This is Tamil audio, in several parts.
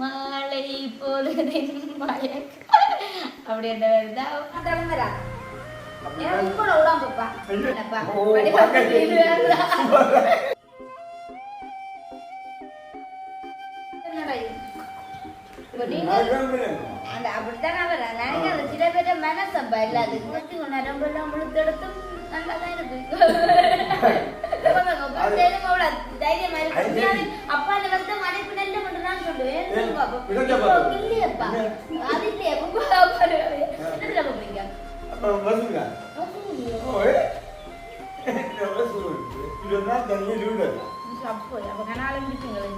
மாலை பொழுதின் மயக்க அப்படி என்ன வருதா கிளம்புறா ஏன் உங்களோட விடாமப்பா என்னப்பா ஓ, படி பார்க்க பார்க்க இது வேறதா? என்னடா இது? இப்ப நீங்க அந்த அப்படித்தான் அவர் நினைக்கிற சில பேர் மனசப்பா இல்லாது கொஞ்சம் நரம்பு எல்லாம் முழுத்தெடுத்தும் நல்லா தான் இருக்கு தைரியமா இருக்கு அப்பா அந்த வந்து மனைப்பு நல்ல மட்டும் தான் சொல்லுவேன் விடுங்க பாப்பா. இல்லையப்பா அது இல்லையா என்ன போறீங்க அப்போ அப்ப கனால முடிச்சுங்களேன்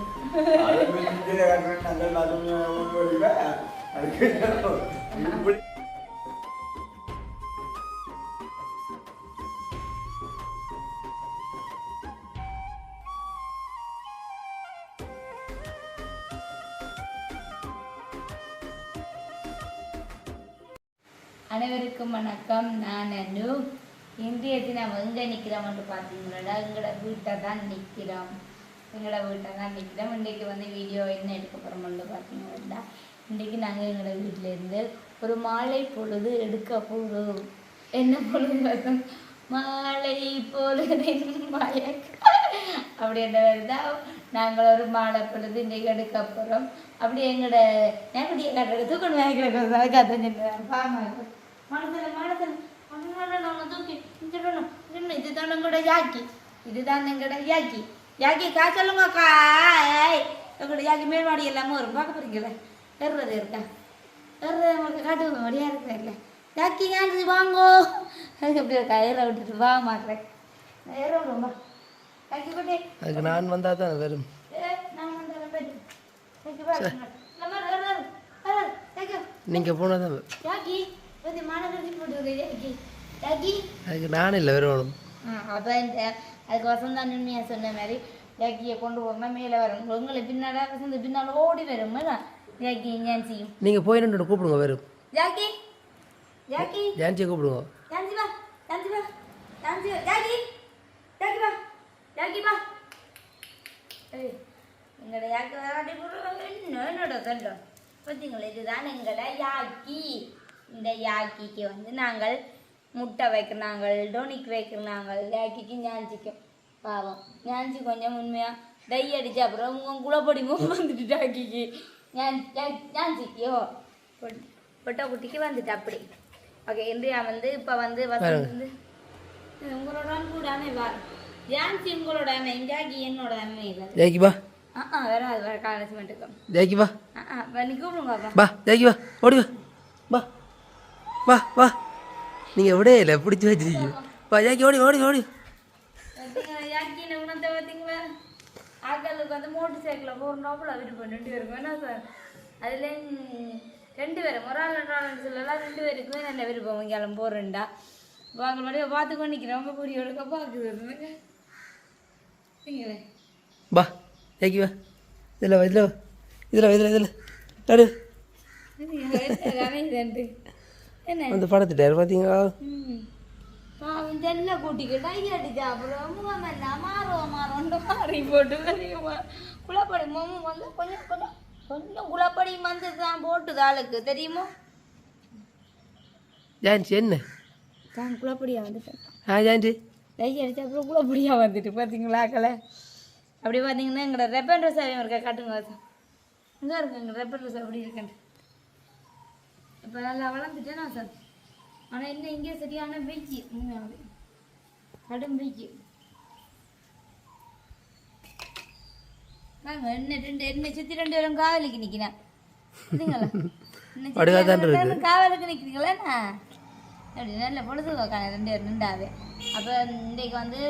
அனைவருக்கும் வணக்கம் இன்றைய தினம் எங்கே நிற்கிறோம்னு பார்த்தீங்களா? எங்களோட வீட்டை தான் நிற்கிறோம் எங்களோட வீட்டை தான் நிற்கிறோம் இன்றைக்கு வந்து வீடியோ என்ன எடுக்க போகிறோம்னு பார்த்தீங்கன்னா இன்றைக்கு நாங்கள் எங்களோட வீட்டிலேருந்து ஒரு மாலை பொழுது எடுக்க போகிறோம் என்ன பொழுது மாலை பொழுதின் மயக்க. அப்படி என்ன வருதா நாங்கள் ஒரு மாலை பொழுது இன்றைக்கு எடுக்க போகிறோம் அப்படி எங்களோட நேரடிய கட்டுறது கொண்டு வேகிற கதை பாமா எங்களோட யாக்கி இதுதான் எங்களோட யாக்கி யாக்கி கா சொல்லுங்க காய் எங்களோட யாக்கி மேல்வாடி எல்லாமே வரும் பார்க்க போறீங்களே ஏறுறது இருக்கா ஏறுறது உங்களுக்கு காட்டுவோம் வழியா இருக்கா இல்லை யாக்கி காண்றது வாங்கோ அதுக்கு எப்படி இருக்கா ஏற விட்டுட்டு வா மாக்கிறேன் ஏற விடுமா யாக்கி கொண்டே அதுக்கு நான் வந்தால் தான் வரும் ஏ நான் வந்து போயிட்டு யாக்கி வா நம்ம ஏறு ஏறு யாக்கி வந்து மாநகராட்சி போட்டு யாக்கி யாக்கி அதுக்கு நான் இல்லை வரணும் அப்போ இந்த அதுக்கு வசந்தான் உண்மையாக சொன்ன மாதிரி யாக்கியை கொண்டு போகாம மேலே வரும். உங்களை பின்னால வசந்த பின்னால் ஓடி வரும். யாக்கி ஞான்சியும் நீங்கள் போய் ரெண்டு கூப்பிடுங்க வரும் யாக்கி யாக்கி ஜான்சியை கூப்பிடுங்க. ஞான்சி வா ஞான்சி வா ஞான்சி வா. யாக்கி யாக்கி வா யாக்கி வா. ஏய் எங்களோட யாக்கி வராட்டி போடுவாங்க என்ன என்னோட சொல்லும். பார்த்தீங்களா இதுதான் எங்களோட யாக்கி. இந்த யாக்கிக்கு வந்து நாங்கள் முட்டை வைக்கிறாங்க டோனிக்கு வைக்கிறாங்க யாக்கிக்கு ஞான்சிக்கும் பாவம். ஞான்சி கொஞ்சம் உண்மையாக டை அடிச்ச அப்புறம் உங்கள் குளப்படி வந்துட்டு ஞான்சிக்கியோ பொட்- பொட்டை குட்டிக்கு வந்துட்டு அப்படி. ஓகே இந்தியா வந்து இப்போ வந்து வந்து உங்களோட கூட அணைவா ஜான்சி உங்களோட இஞ்சாக்கி என்னோட அண்ணன் இல்லை ஜெய்கி பா ஆ வர காலேஜ்மெண்ட்டுக்கு ஜெய்கி பா ஆ ஆ வா, நீ கூப்பிடுங்க ஓடி வா வா வா. நீங்கள் இல்லை பிடிச்சி வச்சிருக்கீங்க? பா ஜெய்கி ஓடி ஓடி. ஓடி ஆக்களுக்கு வந்து மோட்டர் சைக்கிளில் போகிறோம்னாப்புல விருப்பம் ரெண்டு பேருக்கும். என்ன சார்? அதில் ரெண்டு பேரும். ஒரு ஆள் ரெண்டு ஆள் சொல்லலாம். ரெண்டு பேருக்குமே நல்ல விருப்பம். இங்கெல்லாம் போகிறேன்டா வாங்க மாதிரி பார்த்து கொண்டிக்கிறேன் ரொம்ப பொடி எடுக்க பார்க்குது. பா ஜெய்கி வா இதில் இதில் இதில் இதில் இதில் நடு. வந்து படத்துட்டார் பார்த்தீங்களா தெல்ல கூட்டிக்கிட்டு அடிச்சா அப்புறம் முகம் எல்லாம் மாறுவோம் மாறுவோம் மாறி போட்டு குளப்படி முகம் வந்து கொஞ்சம் கொஞ்சம் கொஞ்சம் குளப்படி வந்து தான் போட்டுது ஆளுக்கு தெரியுமா? ஜான்சி என்ன? தான் வந்துட்டேன். ஆ ஜான்சி. கை அடிச்சா அப்புறம் குளப்படியா வந்துட்டு பார்த்தீங்களா கலை அப்படி பார்த்தீங்கன்னா எங்களோட ரெப்பன் ட்ரெஸ் இருக்கா காட்டுங்க இங்கே இருக்கு எங்கள் ரெப்பன் ட்ரெஸ் அப்படி இருக்கேன் இப்போ நல்லா வளர்ந்துட்டேன் நான் சார். ஆனால் என்ன இங்கே சரியான வெய்ச்சி உண்மையாவே கடும் நாங்க என்ன ரெண்டு என்ன சுற்றி ரெண்டு பேரும் காவலுக்கு நிற்கிறேன் காவலுக்கு நிற்கிறீங்களா அப்படி நல்ல பொழுதுபோக்கான ரெண்டு பேரும் நின்றாவே. அப்போ இன்றைக்கு வந்து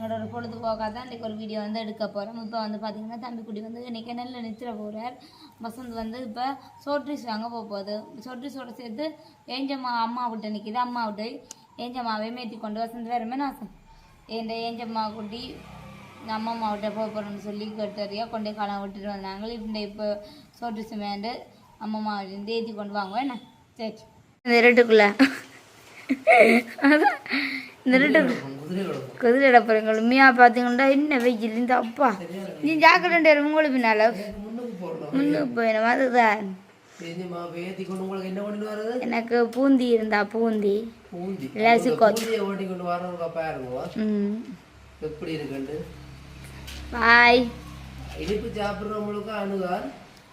என்னோட ஒரு பொழுதுபோக்காக தான் இன்றைக்கி ஒரு வீடியோ வந்து எடுக்க போகிறோம் இப்போ வந்து பார்த்தீங்கன்னா தம்பிக்குட்டி வந்து இன்றைக்கி நெல்ல நிற்கிற போகிறார் வசந்த் வந்து இப்போ சோட்ரிஸ் வாங்க போக போகுது. சோட்ரிஸோட சேர்த்து ஏஞ்சம்மா அம்மா விட்டு நிற்கிது அம்மா விட்டு ஏஞ்சம்மாவே மேத்தி கொண்டு வசந்த் வேறுமே நான் என் ஏஞ்சம்மா குட்டி நம்ம அம்மாவிட்ட போக போகிறோம்னு சொல்லி கேட்டறியா கொண்டே காலம் விட்டுட்டு வந்தாங்க. இந்த இப்போ சோட்ரிஸ் சுமேண்டு அம்மம்மா இருந்து ஏற்றி கொண்டு வாங்க. என்ன? சரி. இந்த இருட்டுக்குள்ள. அதான். குதிரை இடப்புறங்கள் உண்மையாக பார்த்தீங்கன்னா என்ன வெயில் இந்த அப்பா. நீ ஜாக்கிரதை உங்களுக்கு பின்னால. முன்னுக்கு போயிடும் அதுதான். எனக்கு பூந்தி இருந்தா பூந்தி. எப்படி பாய். இனிப்பு சாப்பிட்றவங்களுக்கு அணுகார்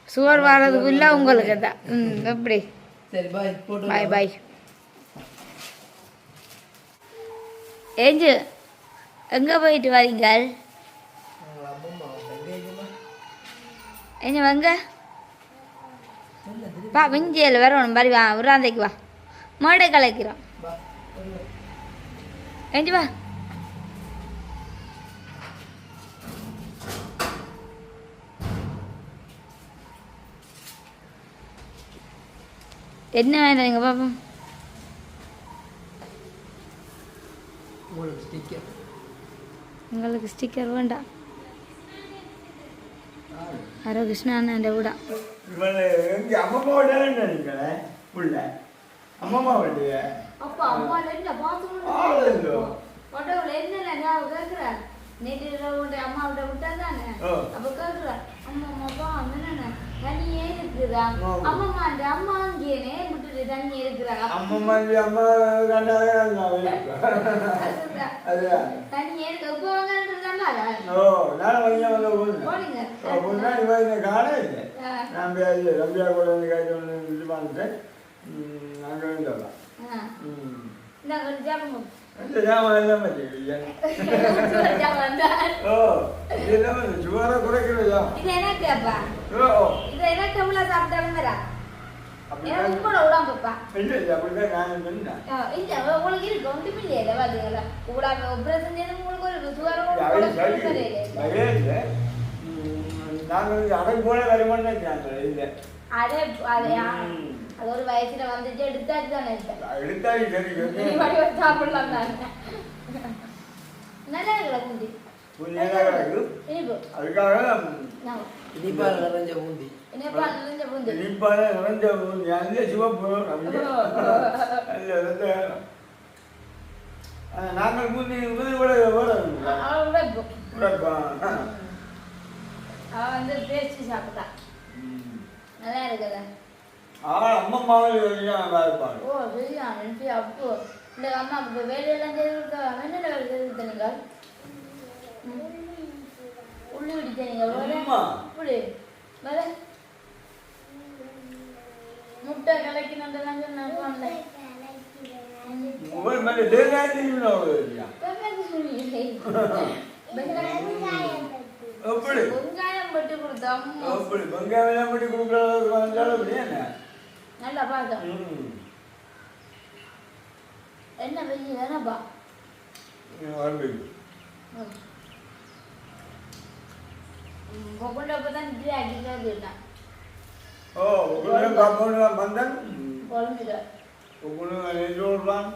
சுவர் வர்றதுக்குள்ள உங்களுக்கு தான் ம் எப்படி? சரி பாய் பாய் பாய் ஏஞ்சு எங்கே போயிட்டு வரீங்க உங்கள் ஏஞ்சு வாங்க பா விஞ்சியில் வரும் மாதிரி வா உராந்தைக்கு வா. மாடை கலைக்கிறோம். பா ஏஞ்சு வா. என்ன வேண்டாங்க பாப்போம். உங்களுக்கு ஸ்டிக்கர் உங்களுக்கு ஸ்டிக்கர் வேண்டாம் ஹரோ கிருஷ்ணா அண்ணன் விடா. இவனை எங்க அம்மம்மாவோட நினைக்கிறேன் உள்ள அம்மம்மா வண்டிய அப்பா அம்மா என்ன ஆளுங்க. பாத்ரூம் என்ன ஞாபகம் கேட்குறேன் நேற்று இரவு அம்மா விட்ட விட்டா தானே. அப்ப கேட்குறேன் அம்மா அம்மாப்பா என்னென்ன தனியே இருக்குதா ஓ. அம்மா அந்த அம்மா அங்கேனே விட்டுட்டு தனியே இருக்கிறா அம்மம்மா இந்த அம்மா கண்டாவே அதுதான். தனியே இருக்கு இப்போ வாங்கன்றதால ஓ நான் வந்து வந்து போனீங்க முன்னாடி வந்து காண இல்லை கூட இது இந்தா கொஞ்சம் ஜாமான் வச்சுக்கிட்டீங்க சாப்பிடுங்க. ஓ இது வந்து சுகரை குறைக்கிறதா இது எனக்கு அப்பா ஓ இது எனக்கு எவ்வளவு சாப்பிட்டாலும் வரா எனக்கு உங்களோட உடம்புப்பா இல்லை இல்லை அப்படிதான் நான் சொன்னேன் இல்ல உங்களுக்கு இருக்கு ஒன்றும் இல்லையில பாத்தீங்களா உங்களோட ஆபரேஷன் செய்து உங்களுக்கு ஒரு சுகரும் நாங்கள் அடகு போல வருமானம் இல்லை அதே அதே. அது ஒரு வயசுல வந்துட்டு எடுத்தாச்சு தானே எடுத்தாலும் சரி சாப்பிடலாம் தானே நல்லா இருக்கல இனிப்பு அதுக்காக நான் இனிப்பால் நிறைஞ்ச பூந்தி நிறைஞ்ச புந்தி நிறைஞ்ச பூந்தி அந்த சிவப்பு நாங்கள் பூந்தி பூந்தி கூட. அவ வந்து பேச்சு சாப்பிட்டா ம். நல்லா அம்மம்மாவும் இருப்பாங்க. ஓ சரியா? நினைச்சு அப்போ இந்த அம்மா இப்போ வேலையெல்லாம் செய்து என்னென்ன வேலை செய்து கொடுத்தீங்க உள்ளி வேலை முட்டை கலக்கினதெல்லாம் சொன்னாங்க வந்தேன் தேங்காய் அவ்வளோ எப்படி? வெங்காயம் போட்டு கொடுத்தா அப்படி வெங்காயம் வந்தாலும் அப்படியே என்ன? நல்லா பார்த்தோம் ம். என்ன வெள்ளி தானப்பா வந்து கொண்டு அப்போ தான் இட்லி அடிக்கிறது இருந்தேன் ஓ உங்களுக்கு காப்போன்னு வந்தேன் குழம்புல உங்களுக்கு ரெண்டு ரூபாய்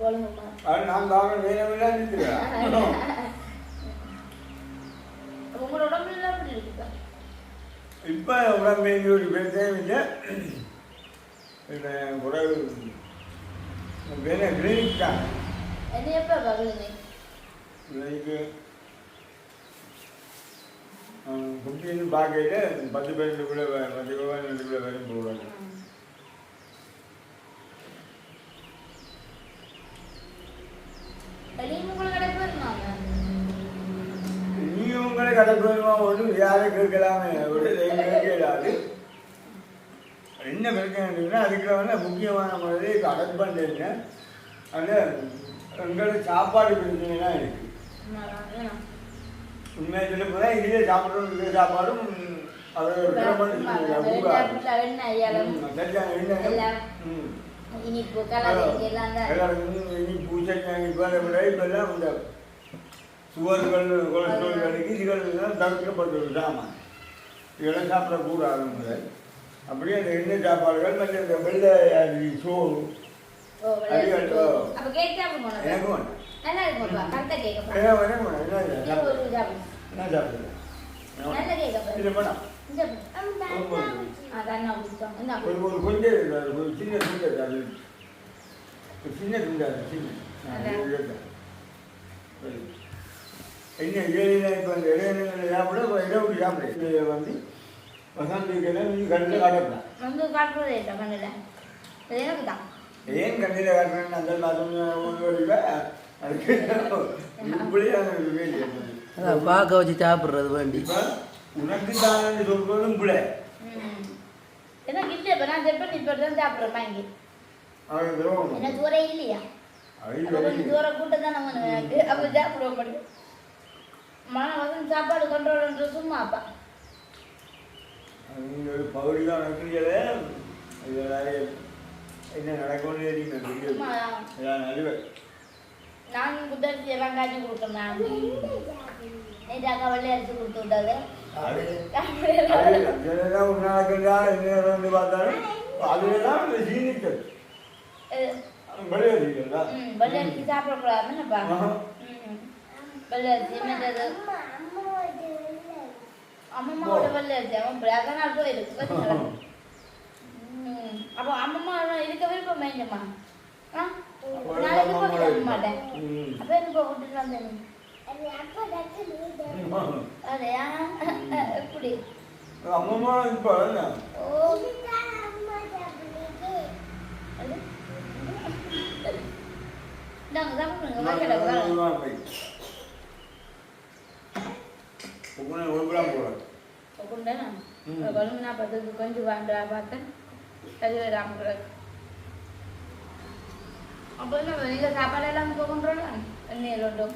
குழம்புமா அது நான் காக்க வேணும் நிற்கிறேன் உங்களோட உடம்புல எப்படி இருக்குதா இப்போ உடம்பு இல்லை குறைவு வேலை கிளினிக்கு குட்டின்னு பார்க்கையில பத்து பேருக்குள்ளே பத்து ரூபாய் ரெண்டுக்குள்ளே வரும் போடுவாங்க உங்களை நீ உங்களை கடற்கணுமா ஒன்றும் யாரும் கேட்கலாமே. ஒரு கேட்கலாது என்ன பிரச்சனைன்னா அதுக்கு வந்து முக்கியமான முறையை கடல் பண்ணுறீங்க அந்த எங்களோட சாப்பாடு பிரச்சனைலாம் இருக்குது உண்மையை சொல்ல போனால் இதிலே சாப்பிட்றோம் இருக்கிற சாப்பாடும் இனிப்பு பூச்சை இப்போ இப்பெல்லாம் இந்த சுவர்கள் கொலஸ்ட்ரால் கிடைக்கு இதுகள் எல்லாம் தவிர்க்கப்பட்டது சாமான் இதெல்லாம் சாப்பிடக்கூடாது முதல் அப்படியே அந்த எண்ணெய் சாப்பாடுகள் மற்ற இந்த வெள்ளை சோறு. ஓ அது ஓ. அப்ப கேக் சாப்பிடுங்க எனக்கு வேண்டாம். நல்லா இருக்கும்ப்பா கரெக்டாக கேட்கப்பா என்ன சாப்பிடுங்க ஒரு ஒரு கொஞ்சம் சின்ன துண்டு சின்ன துண்டு சின்ன. என்ன ஏழில் இப்போ இந்த இடையில சாப்பிட இடவுக்கு சாப்பிடு வந்து வசந்திக்கெல்லாம் நீ கண்ணில் காட்டலாம் வந்து காட்டுறதே இல்லை கண்ணில் இது எனக்கு தான் ஏன் கண்ணில் காட்டுறேன்னு அந்த மாதம் ஒன்று வரையில வச்சு சாப்பிட்றது வேண்டி உனக்கு தான் சொல்றதும் பிள்ளை எனக்கு இல்லை இப்போ நான் இப்போ தான் சாப்பிட்றேன் வாங்கி தூரம் இல்லையா தூரம் கூட்டம் அப்போ மன வந்து சாப்பாடு கண்ட்ரோல்ன்ற சும்மா அப்பா ஒரு பகுதி தான் நடக்கிறீங்களே என்ன நடக்கும்னு தெரியும்? எல்லாம் நடுவே. நான் புத்தரிசி எல்லாம் காய்ச்சி நேற்று அக்கா வெள்ளை அரிசி கொடுத்து விட்டாரு ஒரு நாளைக்குண்டா என்ன பார்த்தாலும் அரிசி அரிசி இப்படி அதனால் போயிருக்கு பார்த்தீங்களா ம் அப்போ அம்மம்மா இருக்க விருப்பம் வேண்டுமா? நாளைக்கு போட்டு தர மாட்டேன். அப்போ இப்போ விட்டுட்டு வந்தேன் அதையா? எப்படி? அம்மம்மா இப்போ என்ன ஓ. இந்தாங்க சாப்பிடுங்க வைக்கல வர கொண்டேன் கொழும்பு நான் பத்துக்கு கொஞ்சம் வாண்டா பார்த்தேன் சரி ராமகுலம் அப்போ என்ன நீங்கள் சாப்பாடு எல்லாம் போகின்றோம் எண்ணெயில் உண்டும்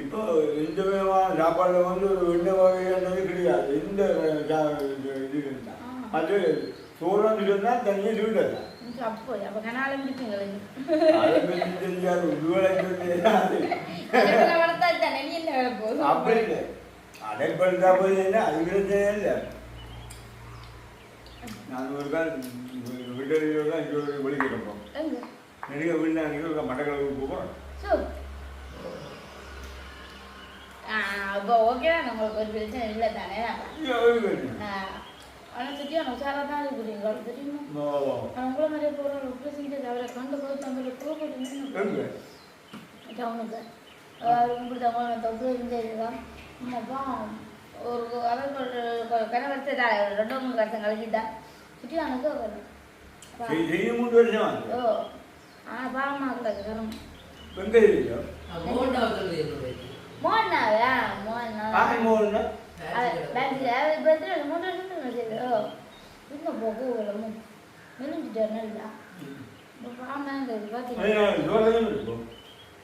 இப்போ எந்த விதமான சாப்பாடுல வந்து ஒரு எண்ணெய் வகையானது கிடையாது எந்த சா- இது இது இருந்தா அது சோழம் இருந்தால் தனியாக சொல்லுறது அப்போ அப்போ கனாலம் பிடிப்பீங்களே அதை பற்றி தெரியாது அப்படி இல்லை. அடைப்படுத்தா போய் என்ன? அது பிரச்சனை இல்லை நான் ஒரு கால் விடுதலையோட தான் இங்கே வெளிக்கிட்டோம் எங்க? நிறைய விழுந்தாங்க ஒரு மட்டக்களவுக்கு போகிறோம் அப்போ ஓகே உங்களுக்கு ஒரு பிரச்சனை இல்லை தானே? ஆனால் உஷாராக இருக்கிறீங்க தெரியுமா? மாதிரியே போகிறோம் கண்டு டவுனுக்கு இப்படி தான் தொப்பு இருந்ததுதான் அப்பா ஒரு அவர் ஒரு கணவரத்தை தான் ரெண்டு மூணு வருஷம் கழிச்சுட்டா மூணு வருஷம்? ஆகுது. ஓ ஆனால் பாவமாக கரும் மூணு இன்னும் நல்லா பார்த்தீங்கன்னா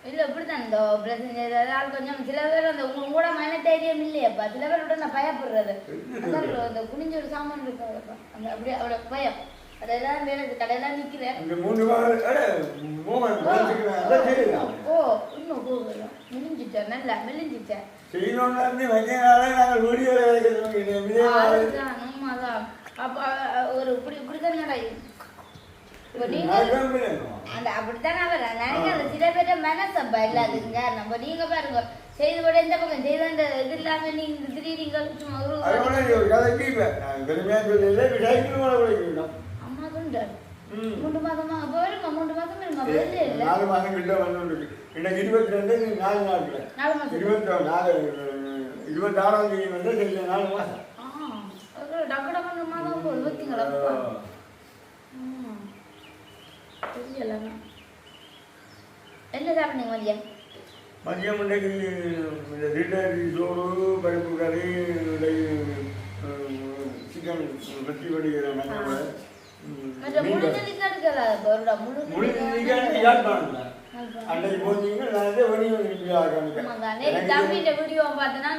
இல்ல இப்படிதான் இந்த பிரச்சனை ஏதாவது ஆள் கொஞ்சம் சில பேர் அந்த கூட மன தைரியம் இல்லையப்பா. சில பேர் விட நான் பயப்படுறது. அந்த குனிஞ்ச ஒரு சாமான் இருக்காதுப்பா. அந்த அப்படியே அவளோட பயம். அதெல்லாம் வேலை கடையெல்லாம் ஓ இன்னும் போகலாம் மெலிஞ்சிட்டேன் நல்லா மெலிஞ்சிட்டேன். அப்ப அஹ், ஒரு இப்படி இப்படிதான் நடக்கும் இப்ப நீங்க அந்த அப்படித்தான் அவர் நினைக்க அந்த சில பேர்ட்ட மனசப்பா இல்லாதுங்க நம்ம நீங்க பாருங்க. செய்து கூட இந்த பக்கம் செய்த அந்த இது இல்லாம நீங்க திடீர்னு சும்மா ஒரு கதைக்கு அம்மா மூன்று மாதமா? மூன்று மாதம் இருங்க நாலு மாதம் கிட்ட வந்து இன்னைக்கு இருபத்தி ரெண்டு நாலு இருபத்தி நாலு தேதி வந்து நாலு மாதம். டக்கு மாதம். தெரியலங்க என்ன சாப்பிட்டீங்க மதியம் மதியம் இன்னைக்கு இந்த வீட்டரி சோறு பருப்பு கறி சிக்கன் அன்னைக்கு போனீங்க நான் வெளியே வீடியோ பார்த்தேன்னா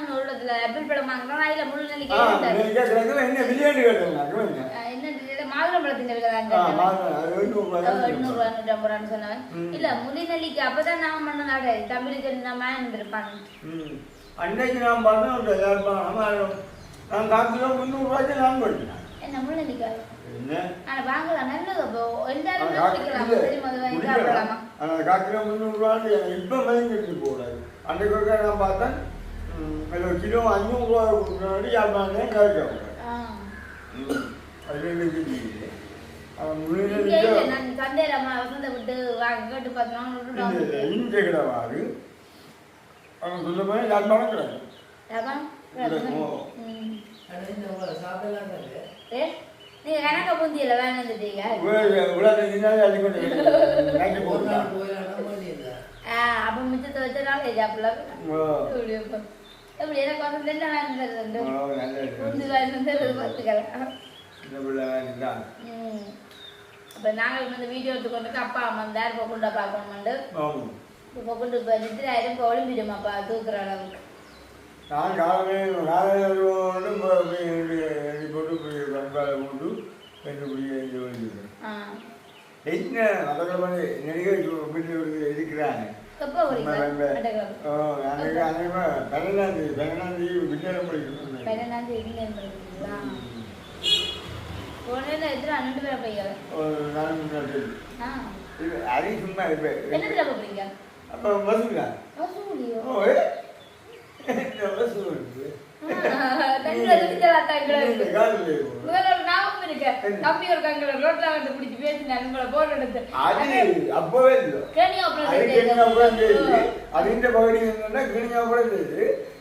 ஆப்பிள் பழம் வாங்கினா அதுல முழு நெல்லிக்காய் என்ன விளையாட்டு கேட்டேன் மாதுளம்பழத்தின் விலை தான் ஆ கேட்டேன். மாதம் அது வந்து அஹ் எண்ணூறு ரூபா, நூற்றி ஐம்பது ரூபான்னு சொன்னவன். ம். இல்ல முழு நெல்லிக்காய் அப்பதான் நான் பண்ண தம்பிக்கு நான் இருந்திருப்பான் ம். அன்னைக்கு நான் யாழ்ப்பாணம் நான் காசு கிலோ முந்நூறுரூவாய்க்கு நான் படிச்சேன் என்ன முழு நெல்லிக்காய் என்ன? ஆனா வாங்கலாம். நல்லது அப்போ. எல்லாருமே குடிக்கலாம் இல்லை. தெரியுமா அது வாங்கி குடிக்கலாம். சாப்பிடலாமா? ஆனா காசு கிலோ முந்நூறுரூவான்னு இப்போ மயங்கிட்டு நான் பார்த்தேன் கிலோ அஞ்சூறுரூவா கொடுக்குறாடி இங்க கிடவாரு அவன் சொல்ல போய் யாழ்ப்பாணம் கிடைக்கும் அதான் கிடைக்குமோ? ம். ஏ? நீங்க கணக்க பூந்தியில அப்ப மிச்சத்தை எப்படி எனக்கு வந்து. பூந்தி பார்த்துக்கலாம் அப்ப நாங்கள் வந்து வீடியோ எடுத்துக்கொண்டு அப்பா அம்மா இருந்தார் இப்போ கொண்டு பார்க்கணும்ண்டு. ஆமா. இப்போ கொண்டு இப்போ நித்திராயிரம் இப்போ ஒளிம்பிடும் அப்பா தூக்குற அளவுக்கு. நான் காலமே காலையில் போட்டு வெங்காய போட்டு என்ன நடிகர் வீட்டில் இருக்கிறாங்க பதினெண்டாம் தேதி பதினெண்டாம் தேதி பதினெண்டாம் தேதி அதே சும்மா இருப்பேன் அப்போ வசூலா? வசூலியோ? வசூல் அப்பவே இல்லை. அது இந்த பகுதி என்னன்னா கிணியா கூட இருந்தது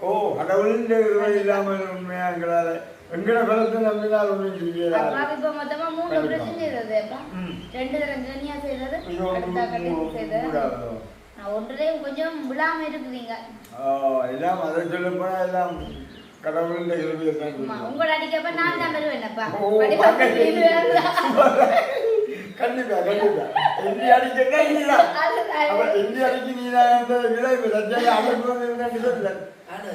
ஓ கடவுளின் இருமை இல்லாமல் உண்மையா எங்களால எங்களை பலத்தை நம்பினால் ஒன்றும் அப்பாவுக்கு இப்ப மொத்தமா மூணு செய்ததுப்பா ம். ரெண்டு ஜெர்னியா செய்தது ஒன்றுலையும் கொஞ்சம் விழாம இருக்குதுங்க. எல்லாம் அதை சொல்ல போனா எல்லாம் கடவுளின் இருமையை தான் அம்மா, சொல்லுவோம். உங்களோட அடிக்கப்ப நான் தான் வருவேனப்பா ஓ, படிப்பா பக்கத்து இது வேறதான். கண்டிப்பா கண்டிப்பா. எந்தி அடிக்கா நீதான். அதுதான். அப்ப எந்தி அடிக்கு நீதான் என்ற விட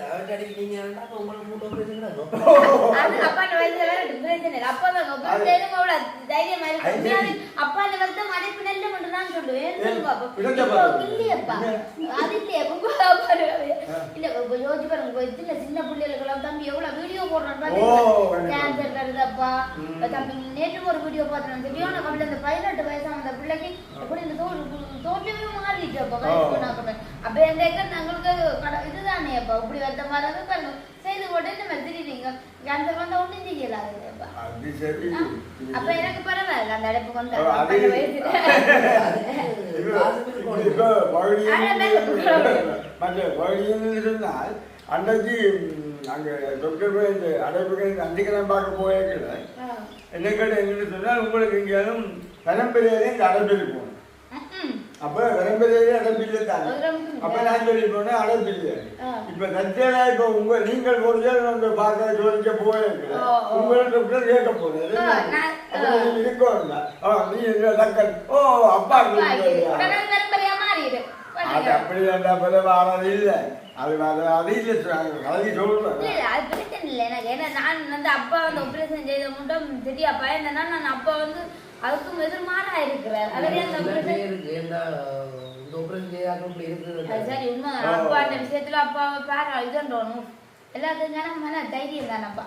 இப்ப சத்தியாக அமைப்பு வந்து சொல்ல அது அப்பாட்ட வயசுல வேற இல்லை. அப்பா தான் அப்பா தெரியும் அவ்வளவு தைரியமா. அது உண்மையாவே அப்பால வந்து மதிப்பு நல்ல சொல்லுவேன். அப்பா. இல்லைப்பா. இப்போ இல்லையேப்பா. அது இல்லையே. அப்பா இல்ல, யோசிச்சு பாருங்க. இப்ப சின்ன பிள்ளைகளுக்கெல்லாம் தம்பி எவ்வளவு வீடியோ போடுறான்னு ஓ, பாத்தீங்களா? கண்டிப்பா. கேன்சர் வருதப்பா. ம். இப்ப தம்பி நேற்று ஒரு வீடியோ பார்த்தேன் சரியான கவலை இந்த பதினெட்டு வயசான அந்த பிள்ளைக்கு எப்படி இந்த தோல் தோற்றமே மாறிடுச்சு அப்பா. அப்ப எந்த எங்களுக்கு இதுதானே அப்பா இப்படி வந்த மாதிரி பாருங்க செய்து போட்டு மாதிரி திடீர்னு கேன்சர் வந்தா ஒண்ணும் செய்யலாது அப்பா எனக்கு பரவாயில்ல. அந்த அடைப்பு அதான் மற்ற பகுதியில் சொன்னால் அன்றைக்கு அங்க டாக்டர் போய் இந்த அடைப்புகள் அந்திக்கெல்லாம் பார்க்க போயிருக்கல. ஆ. என்ன கேட்ட என்னன்னு சொன்னால் உங்களுக்கு எங்கேயாலும் பரம்பரையிலே இந்த அடைப்பு இருக்கும். அப்ப பரம்பரையிலே அடைப்பு இல்லை தானே அப்ப நான் சொல்லி போனேன் ஆ. இப்ப தற்செயலா இப்ப உங்க நீங்கள் சேர் வந்து பார்க்க சோதிக்க போயிருக்கல ஓ, ஓ. உங்களை டாக்டர் கேட்க போகுது ஆ, நான்- அப்ப நீங்க இருக்கோம்ல ஆ நீ இந்த டக்கன் ஓ அப்பா அது? அப்படி போல வாரது இல்லை அது அது இல்லை பிரச்சனை இல்லை எனக்கு. ஏன்னா நான் வந்து அப்பா வந்து operation செய்த மட்டும் சரியா பயந்தேன்னா நான் அப்பா வந்து அதுக்கும் எதிர்மாறா இருக்கிறார். அவரே அந்த சரி, உண்மைதான். ஓ. அப்பா அந்த விஷயத்துல அப்பாவை பாரா இதுன்றோம். எல்லாத்துக்கும் காரணம் மன தைரியம் தானப்பா.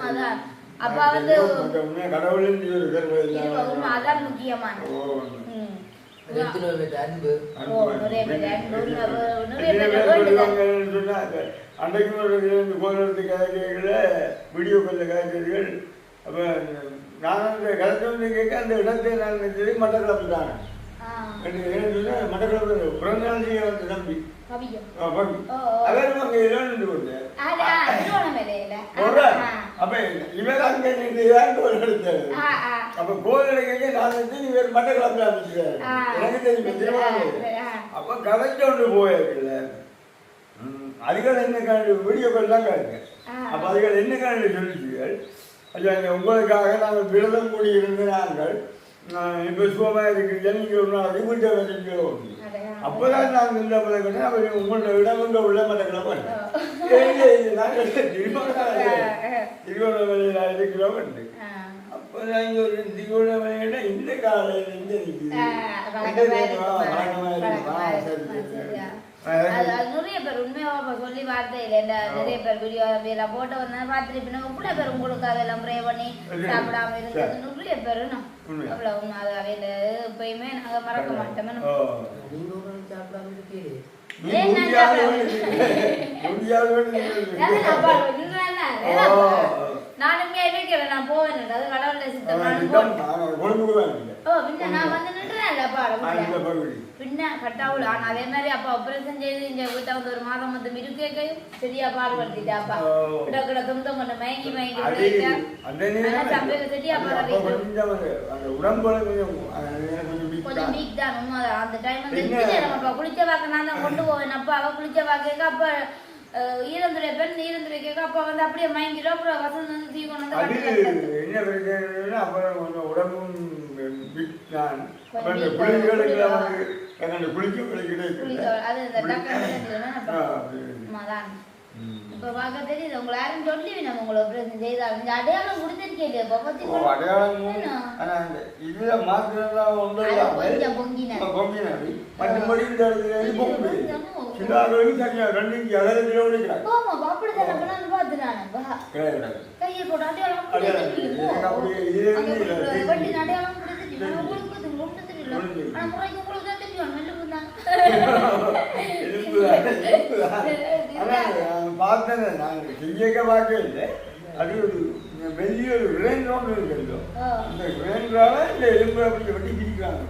அதான். அப்பா வந்து- உண்மை, முக்கியமானது. அன்பு, உண்மை. அன்றைக்கு வீடியோ அப்போ நான் அந்த வந்து கேட்க அந்த இடத்தை நான் நினைச்சது மட்டக்களப்பு தானே. மட்டக்களப்பு பிறந்தநாள் செய்ய வந்த தம்பி. அவரும் அங்கே ஆ. அப்ப இவர் அங்கே நின்று கோல் எடுத்தாரு. அப்ப கோல் எடுக்க நான் வந்து இவர் மட்டக்களப்பு ஆரம்பிச்சாரு. எனக்கு தெரியும். அப்ப கதைச்சோண்டு போயிருக்குல்ல. அதுகள் என்ன கண்டு வீடியோக்கள் தான் காட்டுங்க. அப்ப அதுகள் என்ன கண்டு சொல்லிச்சுகள் ஐயா உங்களுக்காக நாங்கள் விரதம் கூடி இருந்த நாங்கள் இப்ப சுகமா இருக்கீங்க நீங்க ஒரு நாளைக்கு வீட்டை வரீங்களோ அடையா. அப்பதான் நான் இந்த பழக்கம் அவர் உங்களோட இடம் எங்க உள்ள மட்டக்கிழமை நாங்கள் திருவண்ணாமலை திருவண்ணாமலையில் இருக்கிறோம். அப்ப ஒரு இந்த காலையில இருந்து அது அது நிறைய பேர் உண்மையா இப்ப சொல்லி வார்த்தை இல்லை. நிறைய பேர் வீடியோ எல்லாம் போட்டு வந்தா பார்த்துட்டு எவ்வளவு பேர் உங்களுக்கு அதெல்லாம் ப்ரே பண்ணி. சாப்பிடாம இருந்தது. நிறைய பேர் உண்மை. அது அவையில எப்பயுமே மறக்க மாட்டோம் சாப்பிடாம நான் அப்பா, இதுதான் நான். அப்பா. நான் போவேன். அது கடவுளை சித்தம் நானும் போவேன் நான் வந்து நின்றுறேன் அப்பா பின்ன கட்டாவுல ஆனா அதே மாதிரி அப்பா ஆபரேஷன் செய்து இந்த வீட்டை வந்து ஒரு மாதம் வந்து மிருக்கையும் சரியா பாடுபடுத்திட்டாப்பா ஓ. கிட்ட கிட்ட தும்தம் பண்ண மயங்கி மயங்கி சரியா அப்ப பாடுறது கொஞ்சம். வீக் தான். அந்த டைம் வந்து அப்பா குளிச்ச வாக்க நான் தான் கொண்டு போவேன். அப்பா அவ குளிச்ச வாக்க அப்ப ஈரந்துரை பெண் ஈரந்துரை கேட்க அப்பா வந்து அப்படியே மயங்கிடும் அப்புறம் வசதி வந்து தீ கொண்டு வந்து. என்ன பிரச்சனைன்னா அப்புறம் கொஞ்சம் உடம்பும் தான். அந்த குளிர்களுக்கு குளிக்க குளிக்கிட்டே அது இப்ப பார்க்க தெரியுது உங்களை யாரும் சொல்லி நம்ம உங்களை ஆபரேஷன் செய்தால். இந்த அடையாளம் கொடுத்துருக்கேன் இப்ப அந்த இதுல மாத்திரம் ஒன்றும் கொஞ்சம் மற்றபடி இந்த இடத்துல பொங்கு. ரெண்டு பார்த்து நான். கிடையாது கையை போட்டு அடையாளம் அடையாளம் கொடுத்துட்டு உங்களுக்கு முறைக்கு உங்களுக்கு தெரியும். பார்த்தேன் நான் செய்யக்க பார்க்கவே இல்லை. அது ஒரு வெளிய ஒரு விளையாண்டு ஒன்று இருக்கிறதோ ஆ. அந்த விளையாண்டால இந்த எலும்பு அப்படி வெட்டி பிரிக்கிறாங்க.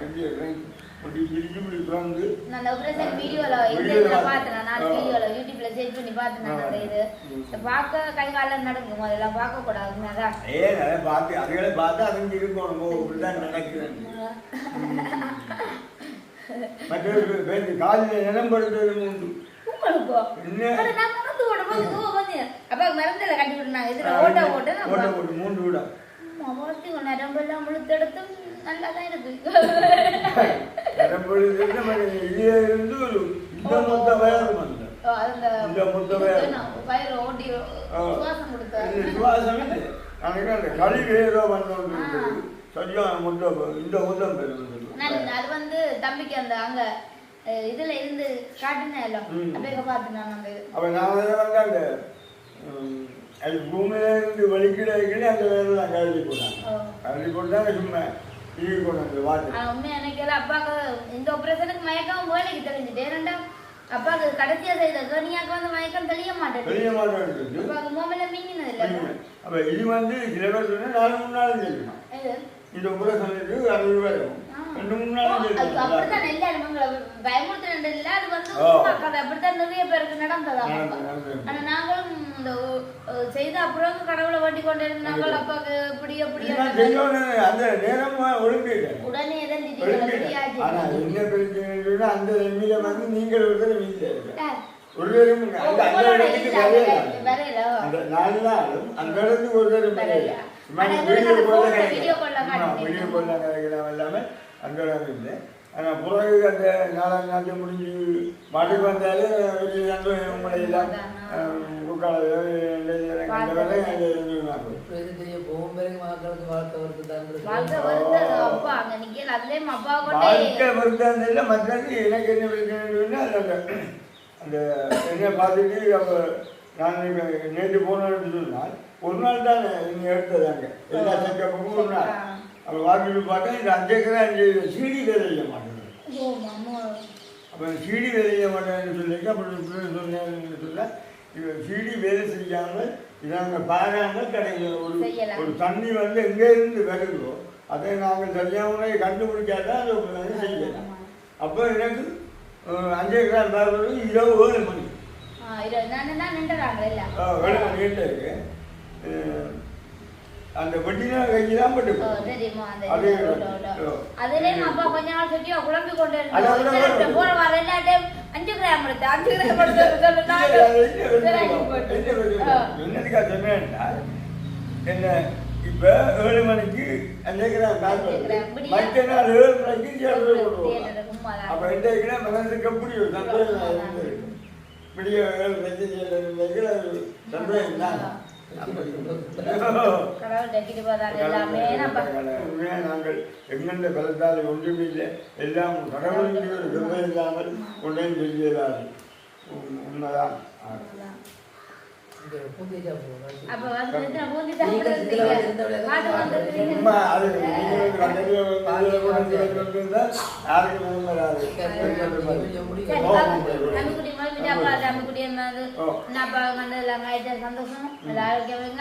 பெரிய விளையாண்டு அப்படி பிரிச்சு இப்படி பிறந்து நான் ஆபரேஷன் வீடியோல வீடியோல இன்டர்நெட்ல பார்த்தேன். பார்த்தேன் நான் ஆ. வீடியோல யூடியூப்ல சர்ச் பண்ணி பார்த்தேன் நான் அந்த இது. ம். இதை பார்க்க கை காலம் நடக்கும் அதெல்லாம் பார்க்க கூடாது அதான் ஏன் அதை பார்த்து அதுகளை பார்த்து அதுங்க இருக்கணும் நடக்குது மற்றொரு பேருந்து காலில் நிலம்படுத்துவது உண்டு நரம்பெல்லாம் முழுத்தெடுத்து நல்லாதான் இருக்கு. நிலம்படுத்து நம்ம இதுல இருந்து ஒரு இந்த மொத்த வயது வந்தது. ஓ, அந்த இந்த மொத்த வயது நான் வயிறு ஓட்டி சுவாசம் கொடுத்தேன். இந்த சுவாசம் இல்லை எனக்கு அந்த கழிவு ஏதோ வந்து சரியான முட்டை இந்த நான் பெறுவது அது வந்து தம்பிக்கு அந்த அங்க இதுல இருந்து காட்டுனேன் எல்லாம். அப்படியே பார்த்து நான் அந்த. அப்போ நான் வந்து அந்த அது பூமியில இருந்து வலிக்கிட வைக்கல அந்த வேலை நான் கழுவி போட்டாங்க? ஓ. கழுவி போட்டா சும்மா டிவி கொண்டு வந்து வாட்டு உண்மையா நினைக்கல அப்பாக்கு இந்த ஆபரேஷனுக்கு மயக்கம் வேலைக்கு தெரிஞ்சுட்டு ஏன்னா அப்பாக்கு கடைசியா செய்த கனியாக்கு வந்து மயக்கம் தெரிய மாட்டேன் தெரிய மாட்டேன் மிங்கினது இல்ல. அப்போ இது வந்து சில பேர் சொன்னா நாலு மூணு நாள் தெரியுமா இந்த முறை சொல்லிட்டு ரூபாய் ஆகும் ஆ. ரெண்டு மூணு நாள் அது அப்படித்தான் எல்லாரும் உங்களை பயமுறுத்துறது இல்ல அது வந்து கதை. அப்படித்தான் நிறைய பேருக்கு நடந்ததா. ஆனா நாங்களும் இந்த செய்த அப்புறம் கடவுளை வண்டி கொண்டு இருந்து நாங்கள் அப்பாக்கு இப்படி அப்படி அந்த நேரம் ஒழுங்கிட்டேன் உடனே எதன் ஒழுங்கிட்டேன் ஆனா என்ன பிரச்சனை அந்த நிலைமையில வந்து நீங்கள் ஒரு தடவை வீட்டில் இருக்க ஒரு தடவை ஓ, அந்த அந்த உங்களோட இடத்துக்கு இல்ல, வரையல வரையல. அந்த நாலு நாளும் அந்த இடத்துக்கு ஒரு தடவை வரையல. வீடியோ போல. வீடியோ போல எல்லாமே அந்த இடம் இல்லை. பிறகு அந்த நாலாம் நாட்டு முடிஞ்சு மாட்டுக்கு வந்தாலே வெளியே அங்கே உங்களை எல்லாம் அங்கே அங்க மற்றது எனக்கு என்ன பிரச்சனைன்னா அந்த அந்த என்னை பார்த்துட்டு அப்போ நான் நேற்று போனேன்னு சொன்னால் ஒரு நாள் தான் நீங்கள் எடுத்ததாங்க எல்லா செக்கப்புக்கும் ஒரு நாள். அப்போ வாக்கிட்டு பார்த்தா இந்த அஞ்சேக்கரா இந்த சீடி செய்ய மாட்டேங்குது அப்போ சீடி செய்ய மாட்டேன்னு சொல்லிட்டு அப்புறம் சொன்னேன்னு இவன் சீடி வேலை செய்யாமல் இதை நாங்கள் பாராமல் கிடைக்கும் ஒரு. ஒரு தண்ணி வந்து எங்கேருந்து வருதோ அதை நாங்கள் சரியான கண்டுபிடிச்சாதான் அதை செய்யலாம். அப்போ எனக்கு அஞ்சே கிராம் பார்ப்பது இரவு ஏழு மணி. நின்றுறாங்க இருக்கு. அந்த வெட்டினா கைக்கு தான் பட்டு அது. அதுலயும் அப்பா கொஞ்ச நாள் சுற்றியா குழம்பி கொண்டு அவ்வளவு இருந்தாங்க வரும். எல்லா டைம் அஞ்சு கிராம் எடுத்து அஞ்சு கிராம். என்னதுக்கா சொன்னேன்னா என்ன இப்ப ஏழு மணிக்கு அஞ்சு கிராம். மற்ற நாள் ஏழு மணிக்கு சேர்ந்து போடுவோம். அப்ப இந்த கிராம் மனசுக்கு ஒரு சந்தோஷம். விடிய ஏழு மணிக்கு சந்தோஷம் தான். நாங்கள் எங்கெந்த பலத்தால் ஒன்றுமில்லை எல்லாம் கடவுளின் ஒரு கிருபை இல்லாமல் உண்மைதான்.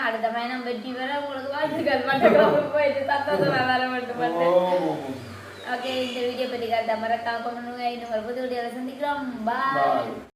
அடுத்த பயணம் வெற்றி பெற உங்களுக்கு வாழ்த்துக்கள். போயிட்டு சந்தோஷம் வர மட்டும் ஓகே இந்த வீடியோ பற்றி கருத்தா மறக்காம பண்ணுங்க. இன்னும் ஒரு புது வீடியோவில் சந்திக்கிறோம். பாய்